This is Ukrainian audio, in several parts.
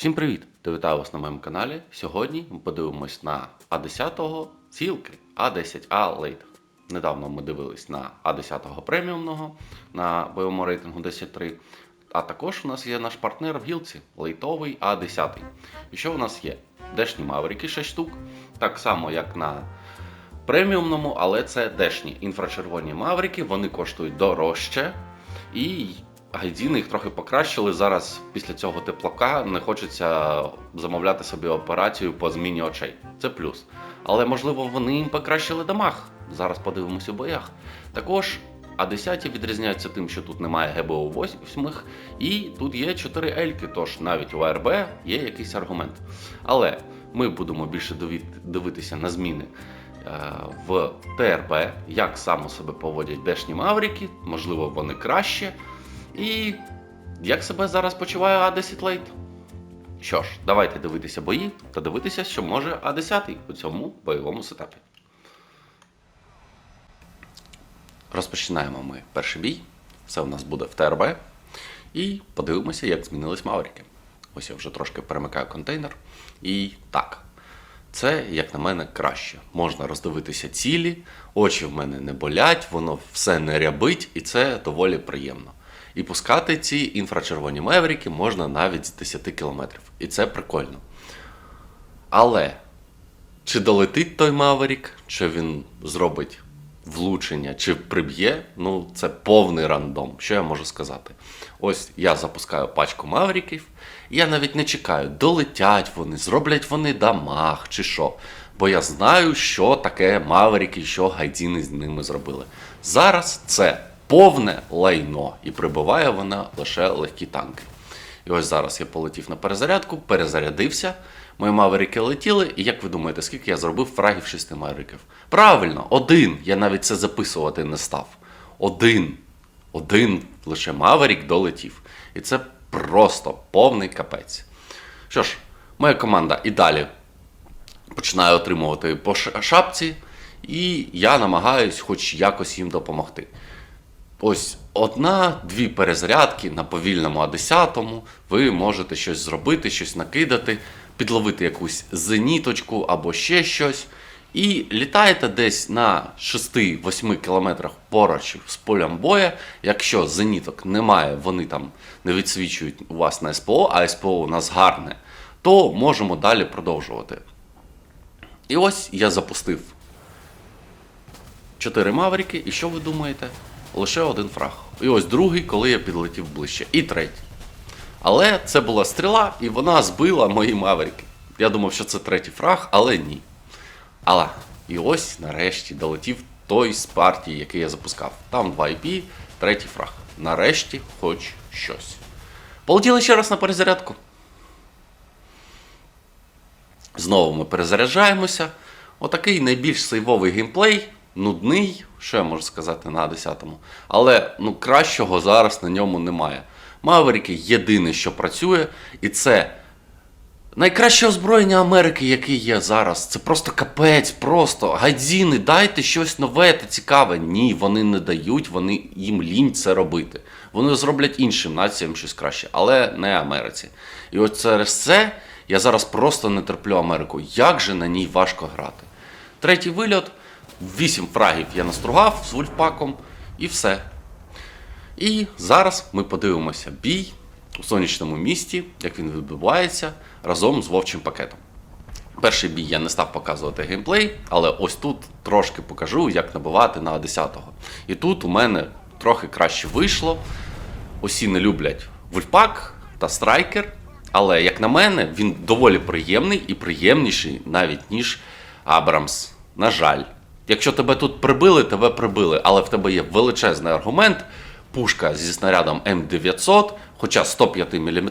Всім привіт! Та вітаю вас на моєму каналі. Сьогодні ми подивимось на А10 цілки А10А Late. Недавно ми дивились на А10 преміумного на бойовому рейтингу 10.3. А також у нас є наш партнер в гілці лейтовий А10. І що у нас є? Дешні маврики 6 штук, так само як на преміумному, але це дешні інфрачервоні маврики, вони коштують дорожче. І гайдіни їх трохи покращили. Зараз після цього теплака не хочеться замовляти собі операцію по зміні очей. Це плюс. Але можливо вони їм покращили дамаг. Зараз подивимось у боях. Також А10 відрізняються тим, що тут немає ГБО 8 і тут є 4 ельки, тож навіть у АРБ є якийсь аргумент. Але ми будемо більше дивитися на зміни е, в ТРБ, як саме себе поводять дешні маврики, можливо, вони краще. І як себе зараз почуває А10 Lite? Що ж, давайте дивитися бої та дивитися, що може А10 у цьому бойовому сетапі. Розпочинаємо ми перший бій. Все у нас буде в ТРБ. І подивимося, як змінились маврики. Ось я вже трошки перемикаю контейнер. І так, це, як на мене, краще. Можна роздивитися цілі, очі в мене не болять, воно все не рябить, і це доволі приємно. І пускати ці інфрачервоні меврики можна навіть з 10 кілометрів. І це прикольно. Але чи долетить той Маверік, чи він зробить влучення, чи приб'є, ну це повний рандом. Що я можу сказати? Ось я запускаю пачку Маверіків, і я навіть не чекаю, долетять вони, зроблять вони дамаг чи що. Бо я знаю, що таке Маверіки, що гайдіни з ними зробили. Зараз це повне лайно, і прибиває вона лише легкі танки. І ось зараз я полетів на перезарядку, перезарядився. Мої маверики летіли, і як ви думаєте, скільки я зробив фрагів шести мавериків? Правильно, один. Я навіть це записувати не став. Один. Один лише маверик долетів. І це просто повний капець. Що ж, моя команда і далі починає отримувати по шапці, і я намагаюсь хоч якось їм допомогти. Ось одна-дві перезарядки на повільному А10, ви можете щось зробити, щось накидати, підловити якусь зеніточку або ще щось. І літаєте десь на 6-8 кілометрах поруч з полем боя. Якщо зеніток немає, вони там не відсвічують у вас на СПО, а СПО у нас гарне, то можемо далі продовжувати. І ось я запустив 4 маврики, і що ви думаєте? Лише один фраг. І ось другий, коли я підлетів ближче. І третій. Але це була стріла, і вона збила мої маврики. Я думав, що це третій фраг, але ні. Але і ось нарешті долетів той з партії, який я запускав. Там 2 IP, третій фраг. Нарешті хоч щось. Полетіли ще раз на перезарядку. Знову ми перезаряджаємося. Отакий найбільш сейвовий геймплей, нудний, що я можу сказати на 10-му. Але ну, кращого зараз на ньому немає. Маверики єдине, що працює, і це найкраще озброєння Америки, яке є зараз. Це просто капець, просто гайдзіни, дайте щось нове та цікаве. Ні, вони не дають, вони їм лінь це робити. Вони зроблять іншим націям щось краще, але не Америці. І от через це я зараз просто не терплю Америку. Як же на ній важко грати? Третій вильот, 8 фрагів я настругав з вульфпаком, і все. І зараз ми подивимося бій у сонячному місті, як він відбувається разом з вовчим пакетом. Перший бій я не став показувати геймплей, але ось тут трошки покажу, як набивати на 10-го. І тут у мене трохи краще вийшло. Усі не люблять Вульфпак та Страйкер, але, як на мене, він доволі приємний і приємніший навіть ніж Абрамс. На жаль. Якщо тебе тут прибили, тебе прибили, але в тебе є величезний аргумент. Пушка зі снарядом М900, хоча 105 мм,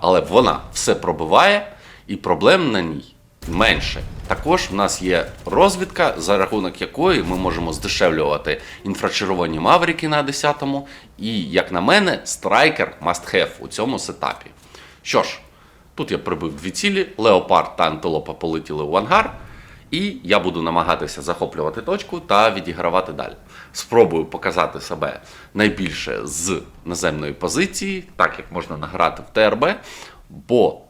але вона все пробиває, і проблем на ній менше. Також в нас є розвідка, за рахунок якої ми можемо здешевлювати інфрачервоні маврики на 10-му. І, як на мене, страйкер must have у цьому сетапі. Що ж, тут я прибив дві цілі, Леопард та Антилопа полетіли в ангар. І я буду намагатися захоплювати точку та відігравати далі. Спробую показати себе найбільше з наземної позиції, так як можна награти в ТРБ, бо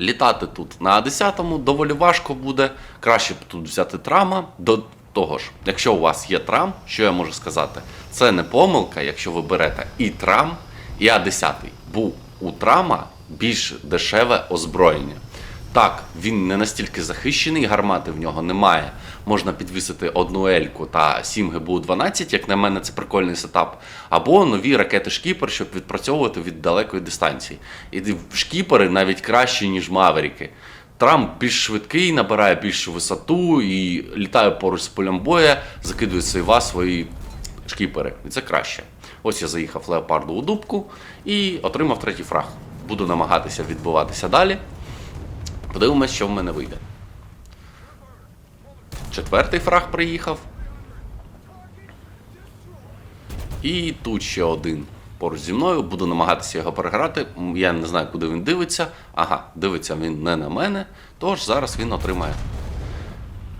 літати тут на А10 доволі важко буде. Краще б тут взяти трама. До того ж, якщо у вас є трам, що я можу сказати? Це не помилка, якщо ви берете і трам, і А10. Бо у трама більш дешеве озброєння. Так, він не настільки захищений, гармати в нього немає. Можна підвісити одну ельку та 7 ГБУ-12, як на мене, це прикольний сетап. Або нові ракети шкіпер, щоб відпрацьовувати від далекої дистанції. І шкіпери навіть кращі, ніж маверіки. Трамп більш швидкий, набирає більшу висоту і літає поруч з полем боя, закидує сейва свої шкіпери. І це краще. Ось я заїхав леопарду у дубку і отримав третій фраг. Буду намагатися відбуватися далі. Подивимось, що в мене вийде. Четвертий фраг приїхав. І тут ще один поруч зі мною. Буду намагатися його переграти. Я не знаю, куди він дивиться. Ага, дивиться він не на мене. Тож зараз він отримає.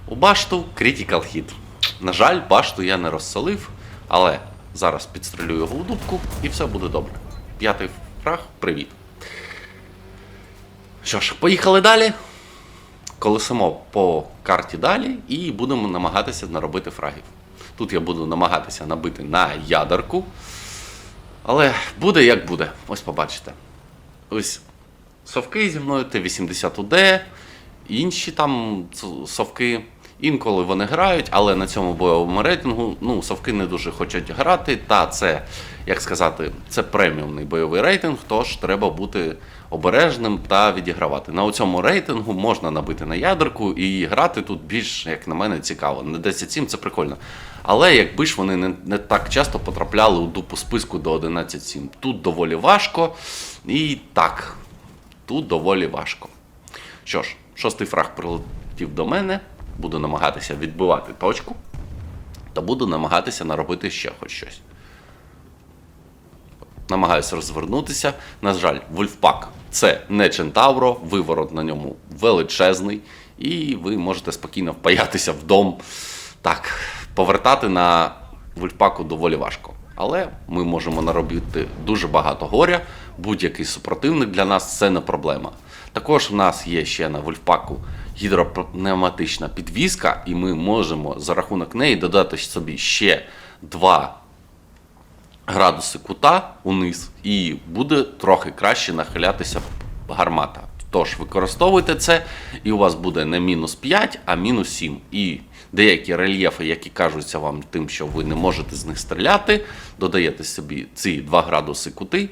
У башту Critical Hit. На жаль, башту я не розсолив, але зараз підстрелю його у дубку і все буде добре. П'ятий фраг, привіт. Що ж, поїхали далі. Колесимо по карті далі і будемо намагатися наробити фрагів. Тут я буду намагатися набити на ядерку. Але буде як буде. Ось побачите. Ось совки зі мною Т-80УД, інші там совки. Інколи вони грають, але на цьому бойовому рейтингу ну, совки не дуже хочуть грати. Та це, як сказати, це преміумний бойовий рейтинг, тож треба бути обережним та відігравати. На цьому рейтингу можна набити на ядерку і грати тут більш, як на мене, цікаво. На 10-7 це прикольно. Але якби ж вони не, не так часто потрапляли у дупу списку до 11-7. Тут доволі важко. І так, тут доволі важко. Що ж, шостий фраг прилетів до мене. Буду намагатися відбивати точку. Та буду намагатися наробити ще хоч щось. Намагаюся розвернутися. На жаль, Вольфпак це не Чентавро, виворот на ньому величезний, і ви можете спокійно впаятися в дом. Так, повертати на Вольфпаку доволі важко. Але ми можемо наробити дуже багато горя. Будь-який супротивник для нас це не проблема. Також в нас є ще на Вольфпаку гідропневматична підвізка, і ми можемо за рахунок неї додати собі ще два градуси кута униз, і буде трохи краще нахилятися гармата. Тож використовуйте це, і у вас буде не мінус 5, а мінус 7. І деякі рельєфи, які кажуться вам тим, що ви не можете з них стріляти, додаєте собі ці 2 градуси кути,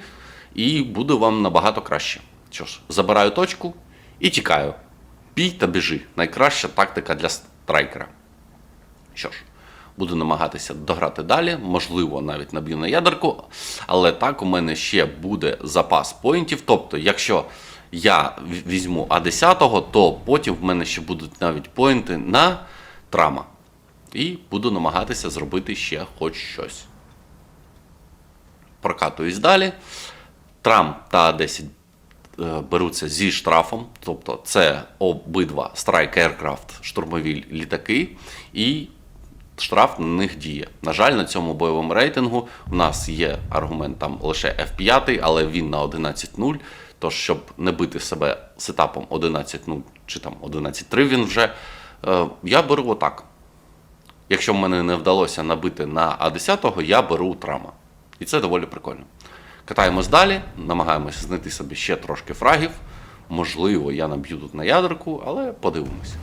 і буде вам набагато краще. Що ж, забираю точку і тікаю. Бій та біжи. Найкраща тактика для страйкера. Що ж, буду намагатися дограти далі, можливо, навіть наб'ю на ядерку, але так у мене ще буде запас поінтів. Тобто, якщо я візьму А10, то потім в мене ще будуть навіть поінти на трама. І буду намагатися зробити ще хоч щось. Прокатуюсь далі. Трам та А10 е, беруться зі штрафом, тобто це обидва Strike Aircraft штурмові літаки, і штраф на них діє. На жаль, на цьому бойовому рейтингу у нас є аргумент там лише F5, але він на 11.0. Тож, щоб не бити себе сетапом 11.0 чи там 11.3 він вже, е, я беру отак. Якщо в мене не вдалося набити на А10, я беру трама. І це доволі прикольно. Катаємось далі, намагаємося знайти собі ще трошки фрагів. Можливо, я наб'ю тут на ядерку, але подивимось.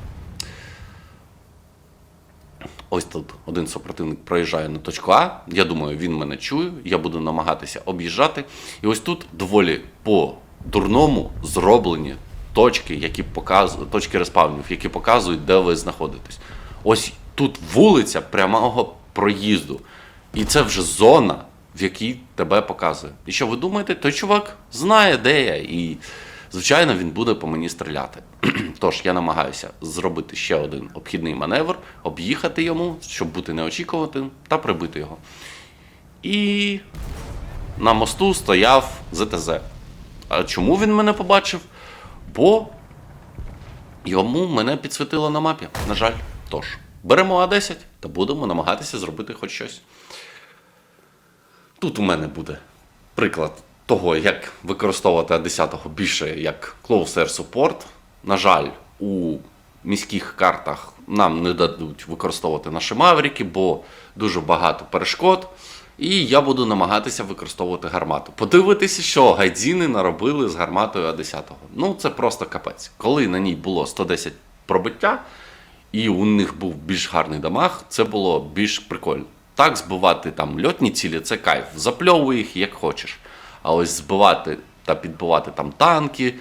Ось тут один супротивник проїжджає на точку А. Я думаю, він мене чує. Я буду намагатися об'їжджати. І ось тут доволі по-дурному зроблені точки, які показують, точки респавнів, які показують, де ви знаходитесь. Ось тут вулиця прямого проїзду. І це вже зона, в якій тебе показує. І що ви думаєте, той чувак знає, де я, і, звичайно, він буде по мені стріляти. Тож я намагаюся зробити ще один обхідний маневр, об'їхати йому, щоб бути неочікуваним, та прибити його. І на мосту стояв ЗТЗ. А чому він мене побачив? Бо йому мене підсвітило на мапі, на жаль. Тож, беремо А10 та будемо намагатися зробити хоч щось. Тут у мене буде приклад того, як використовувати А10 більше як Close Air Support. На жаль, у міських картах нам не дадуть використовувати наші маврики, бо дуже багато перешкод. І я буду намагатися використовувати гармату. Подивитися, що гайдзіни наробили з гарматою А10. Ну, це просто капець. Коли на ній було 110 пробиття, і у них був більш гарний дамаг, це було більш прикольно. Так, збивати там льотні цілі це кайф. Запльовуй їх як хочеш. А ось збивати та підбивати там танки,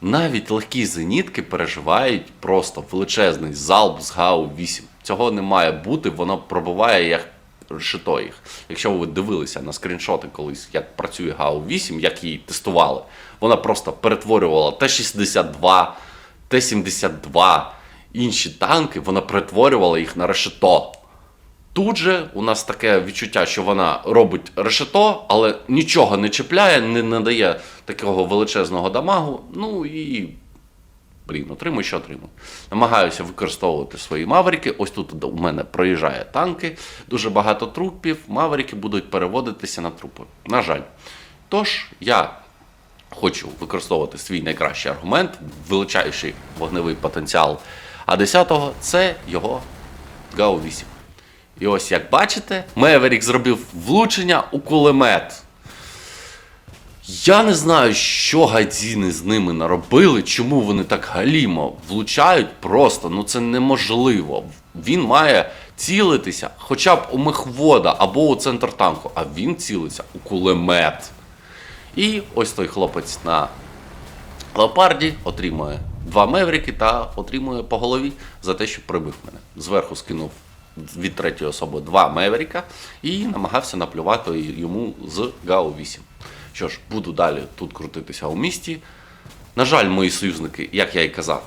навіть легкі зенітки переживають просто величезний залп з ГАУ-8. Цього не має бути, воно пробиває як решето їх. Якщо ви дивилися на скріншоти колись, як працює ГАУ-8, як її тестували, вона просто перетворювала Т-62, Т-72, інші танки, вона перетворювала їх на решето. Тут же у нас таке відчуття, що вона робить решето, але нічого не чіпляє, не надає такого величезного дамагу. Ну і. Блін, отримую, що отримую. Намагаюся використовувати свої маврики. Ось тут у мене проїжджає танки, дуже багато трупів. Маврики будуть переводитися на трупи. На жаль. Тож я хочу використовувати свій найкращий аргумент, величайший вогневий потенціал А10 це його ГАУ-8. І ось як бачите, Меверік зробив влучення у кулемет. Я не знаю, що гайдзіни з ними наробили, чому вони так галімо влучають просто, ну це неможливо. Він має цілитися хоча б у мехвода або у центр танку, а він цілиться у кулемет. І ось той хлопець на леопарді отримує два меврики та отримує по голові за те, що прибив мене. Зверху скинув від третьої особи два меверіка і намагався наплювати йому з ГАУ-8. Що ж, буду далі тут крутитися у місті. На жаль, мої союзники, як я і казав,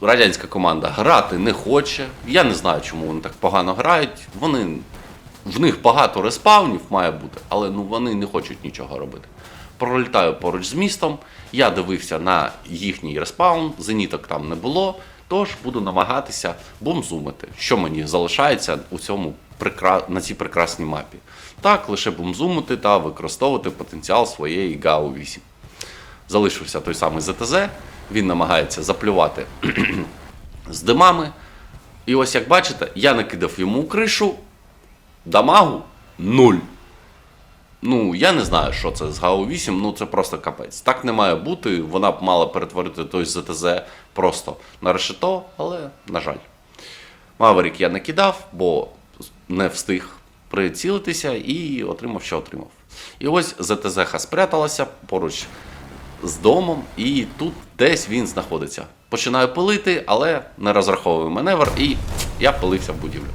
радянська команда грати не хоче. Я не знаю, чому вони так погано грають. Вони, в них багато респаунів має бути, але ну, вони не хочуть нічого робити. Пролітаю поруч з містом, я дивився на їхній респаун, зеніток там не було, тож буду намагатися бумзумити, що мені залишається у цьому на цій прекрасній мапі. Так, лише бумзумити та використовувати потенціал своєї ГАУ-8. Залишився той самий ЗТЗ, він намагається заплювати з димами. І ось як бачите, я накидав йому кришу, дамагу нуль. Ну, я не знаю, що це з ГАУ-8, ну це просто капець. Так не має бути. Вона б мала перетворити той ЗТЗ просто на решето, але, на жаль. Маверік я не кидав, бо не встиг прицілитися і отримав, що отримав. І ось ЗТЗ спряталася поруч з домом, і тут десь він знаходиться. Починаю пилити, але не розраховую маневр, і я пилився в будівлю.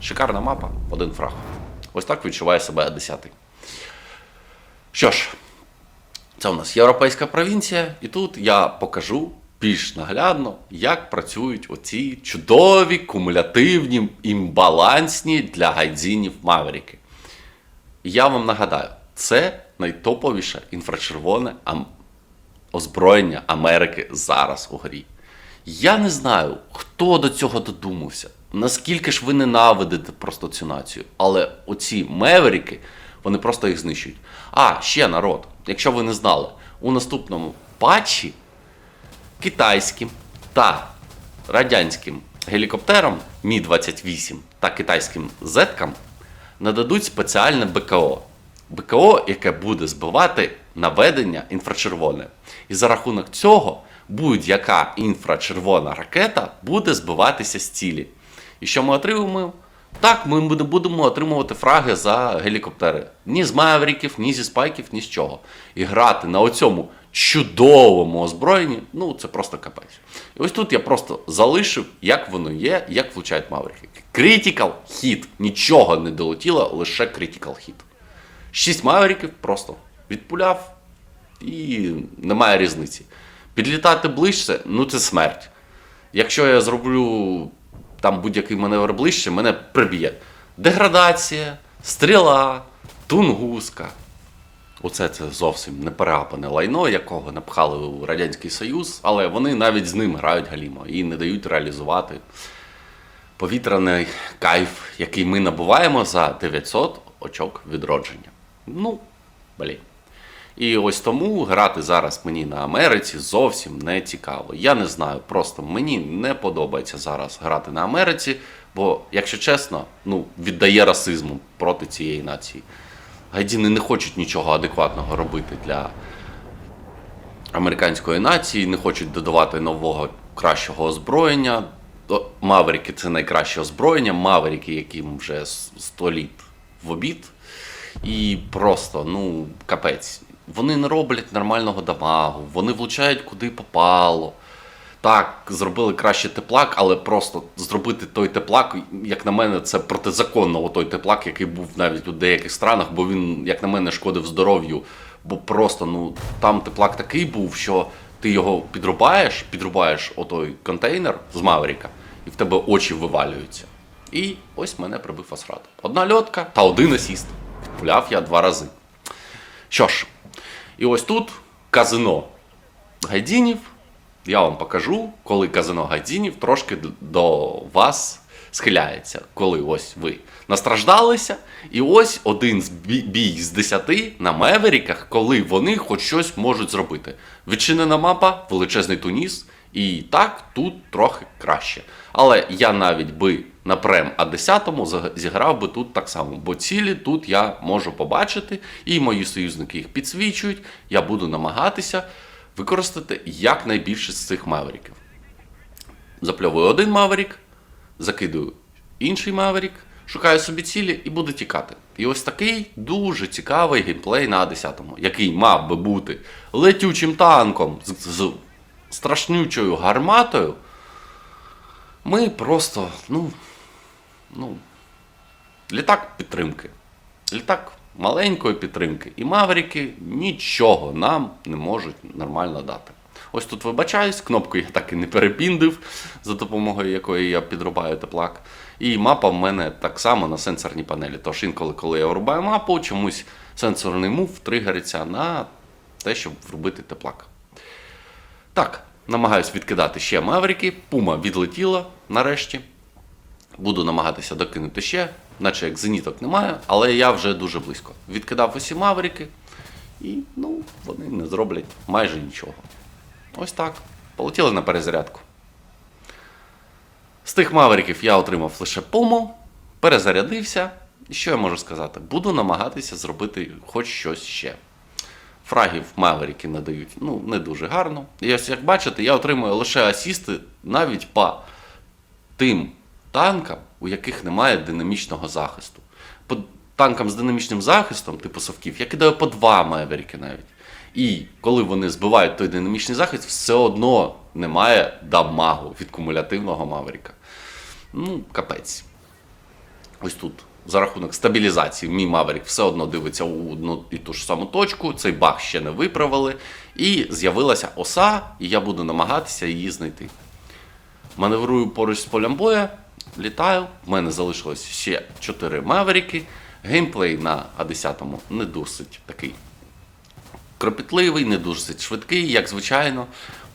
Шикарна мапа, один фраг. Ось так відчуває себе 10 що ж, це у нас європейська провінція, і тут я покажу більш наглядно, як працюють оці чудові, кумулятивні, імбалансні для гайдзінів Маверіки. Я вам нагадаю, це найтоповіше інфрачервоне озброєння Америки зараз у грі. Я не знаю, хто до цього додумався, наскільки ж ви ненавидите просто цю націю, але оці меверіки, вони просто їх знищують. А, ще народ, якщо ви не знали, у наступному патчі китайським та радянським гелікоптерам Мі-28 та китайським зеткам нададуть спеціальне БКО. БКО, яке буде збивати наведення інфрачервоне. І за рахунок цього будь-яка інфрачервона ракета буде збиватися з цілі. І що ми отримуємо? Так, ми буде- будемо отримувати фраги за гелікоптери. Ні з Мавріків, ні зі спайків, ні з чого. І грати на оцьому чудовому озброєнні, ну це просто капець. І ось тут я просто залишив, як воно є, як влучають Маврики. Critical hit. Нічого не долетіло, лише critical hit. Шість Мавриків просто відпуляв і немає різниці. Підлітати ближче, ну це смерть. Якщо я зроблю там будь-який маневр ближче, мене приб'є. Деградація, стріла, тунгуска. Оце це зовсім не переапане лайно, якого напхали у Радянський Союз, але вони навіть з ним грають галімо і не дають реалізувати повітряний кайф, який ми набуваємо за 900 очок відродження. Ну, блін. І ось тому грати зараз мені на Америці зовсім не цікаво. Я не знаю, просто мені не подобається зараз грати на Америці, бо, якщо чесно, ну, віддає расизму проти цієї нації. Гайдіни не хочуть нічого адекватного робити для американської нації, не хочуть додавати нового кращого озброєння. Маверіки це найкраще озброєння, Маверіки, яким вже 100 літ в обід. І просто, ну, капець. Вони не роблять нормального дамагу, вони влучають куди попало. Так, зробили краще теплак, але просто зробити той теплак, як на мене, це протизаконно той теплак, який був навіть у деяких странах, бо він, як на мене, шкодив здоров'ю. Бо просто ну там теплак такий був, що ти його підрубаєш, підрубаєш отой контейнер з Маверіка, і в тебе очі вивалюються. І ось мене прибив Асрат. Одна льотка та один асіст. Пуляв я два рази. Що ж, і ось тут казино Гайдінів. Я вам покажу, коли казино Гайдінів трошки до вас схиляється. Коли ось ви настраждалися, і ось один з бій, з десяти на Меверіках, коли вони хоч щось можуть зробити. Відчинена мапа, величезний туніс, і так тут трохи краще. Але я навіть би на прем А10 зіграв би тут так само, бо цілі тут я можу побачити, і мої союзники їх підсвічують. Я буду намагатися використати якнайбільше з цих маверіків. Запльовую один маверік, закидую інший маверік, шукаю собі цілі і буду тікати. І ось такий дуже цікавий геймплей на А10, який мав би бути летючим танком з, страшнючою гарматою. Ми просто, ну, ну, літак підтримки. Літак маленької підтримки. І мавріки нічого нам не можуть нормально дати. Ось тут вибачаюсь, кнопку я так і не перепіндив, за допомогою якої я підрубаю теплак. І мапа в мене так само на сенсорній панелі. Тож інколи, коли я врубаю мапу, чомусь сенсорний мув тригериться на те, щоб врубити теплак. Так, намагаюсь відкидати ще маврики. Пума відлетіла нарешті. Буду намагатися докинути ще, наче як зеніток немає, але я вже дуже близько. Відкидав усі маврики, і ну, вони не зроблять майже нічого. Ось так. Полетіли на перезарядку. З тих мавриків я отримав лише пуму, перезарядився. І що я можу сказати? Буду намагатися зробити хоч щось ще. Фрагів Маверіки надають ну, не дуже гарно. І ось як бачите, я отримую лише асісти навіть по тим танкам, у яких немає динамічного захисту. По танкам з динамічним захистом, типу совків, я кидаю по два Маверіки навіть. І коли вони збивають той динамічний захист, все одно немає дамагу від кумулятивного Маверіка. Ну, капець. Ось тут за рахунок стабілізації мій Маверік все одно дивиться у одну і ту ж саму точку. Цей баг ще не виправили. І з'явилася оса, і я буду намагатися її знайти. Маневрую поруч з полем боя, літаю. В мене залишилось ще 4 маверіки. Геймплей на А10 не досить такий кропітливий, не досить швидкий, як звичайно.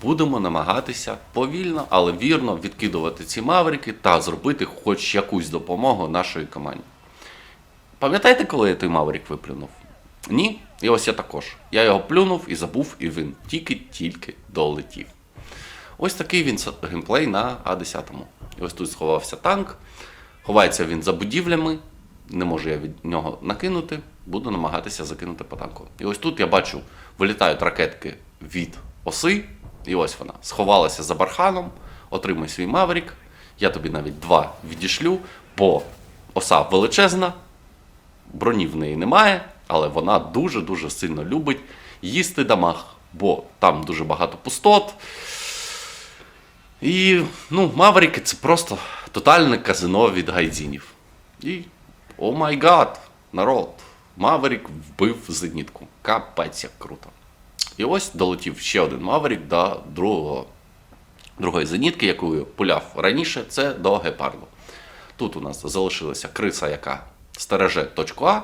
Будемо намагатися повільно, але вірно відкидувати ці маврики та зробити хоч якусь допомогу нашої команді. Пам'ятаєте, коли я той маврик виплюнув? Ні? І ось я також. Я його плюнув і забув, і він тільки-тільки долетів. Ось такий він геймплей на А10. І ось тут сховався танк. Ховається він за будівлями. Не можу я від нього накинути. Буду намагатися закинути по танку. І ось тут я бачу, вилітають ракетки від оси. І ось вона. Сховалася за барханом, отримай свій маврік. Я тобі навіть два відішлю, бо оса величезна, броні в неї немає, але вона дуже-дуже сильно любить їсти дамаг, бо там дуже багато пустот. І ну, Маврики це просто тотальне казино від гайдзінів. І о май гад, народ! Маверік вбив зенітку. Капець як круто. І ось долетів ще один Маверік до другого, другої зенітки, яку пуляв раніше, це до гепарду. Тут у нас залишилася криса, яка стереже точку А.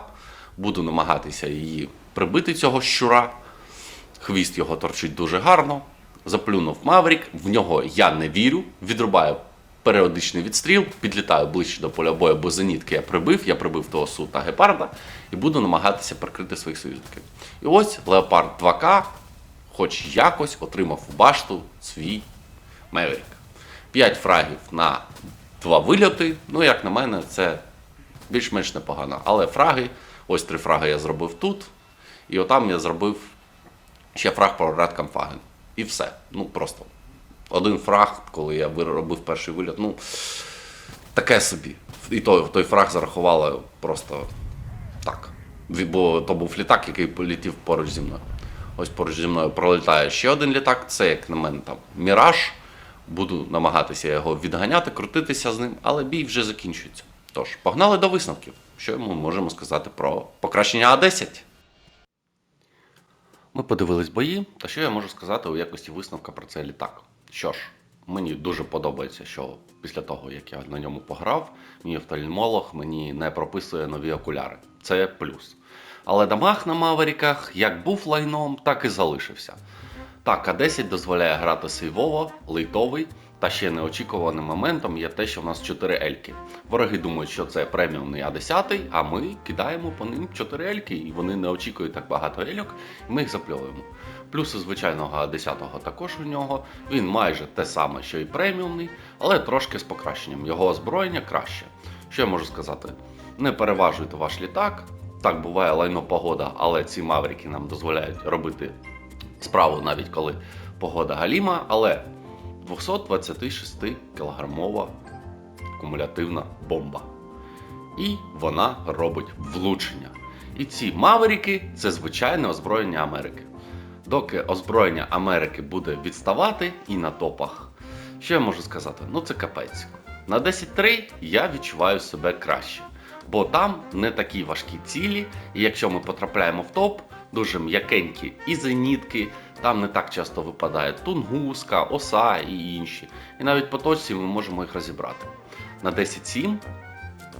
Буду намагатися її прибити цього щура. Хвіст його торчить дуже гарно. Заплюнув Маврік, в нього я не вірю. Відрубаю періодичний відстріл, підлітаю ближче до поля бою, бо зенітки я прибив, я прибив того су та гепарда і буду намагатися прикрити своїх союзників. І ось Леопард 2К, хоч якось отримав у башту свій Меверік. 5 фрагів на два вильоти. Ну, як на мене, це більш-менш непогано. Але фраги, ось три фраги я зробив тут. І отам я зробив ще фраг про Радкамфаген. І все. Ну просто один фраг, коли я робив перший вильот, ну таке собі. І той, той фраг зарахували просто так. Бо то був літак, який полетів поруч зі мною. Ось поруч зі мною пролітає ще один літак. Це, як на мене, там Міраж. Буду намагатися його відганяти, крутитися з ним, але бій вже закінчується. Тож, погнали до висновків. Що ми можемо сказати про покращення А10? Ми подивились бої, та що я можу сказати у якості висновка про цей літак? Що ж, мені дуже подобається, що після того, як я на ньому пограв, мій офтальмолог мені не прописує нові окуляри. Це плюс. Але дамаг на Маверіках як був лайном, так і залишився. Так, А10 дозволяє грати сейвово, лейтовий, та ще неочікуваним моментом є те, що в нас 4 ельки. Вороги думають, що це преміумний А10, а ми кидаємо по ним 4 ельки, і вони не очікують так багато ельок, і ми їх запльовуємо. Плюси звичайного А10 також у нього. Він майже те саме, що і преміумний, але трошки з покращенням. Його озброєння краще. Що я можу сказати? Не переважуйте ваш літак. Так буває лайно погода, але ці маврики нам дозволяють робити справу навіть коли погода галіма, але 226 кілограмова кумулятивна бомба. І вона робить влучення. І ці маверіки це звичайне озброєння Америки. Доки озброєння Америки буде відставати і на топах, що я можу сказати? Ну це капець. На 10-3 я відчуваю себе краще, бо там не такі важкі цілі, і якщо ми потрапляємо в топ, дуже м'якенькі і зенітки, там не так часто випадає тунгуска, оса і інші. І навіть по точці ми можемо їх розібрати. На 10-7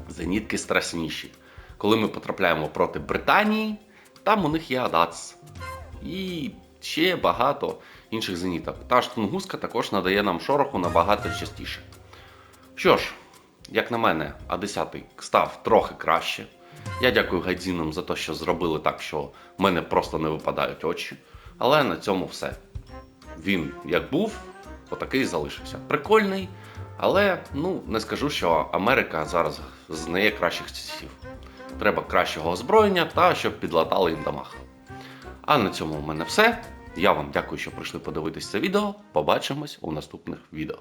зенітки страшніші. Коли ми потрапляємо проти Британії, там у них є Адац. І ще багато інших зеніток. Та ж тунгуска також надає нам шороху набагато частіше. Що ж, як на мене, А10 став трохи краще. Я дякую гайдзінам за те, що зробили так, що в мене просто не випадають очі. Але на цьому все. Він як був, отакий залишився. Прикольний, але ну не скажу, що Америка зараз з найкращих часів. Треба кращого озброєння та щоб підлатали їм дамаг. А на цьому в мене все. Я вам дякую, що прийшли подивитись це відео. Побачимось у наступних відео.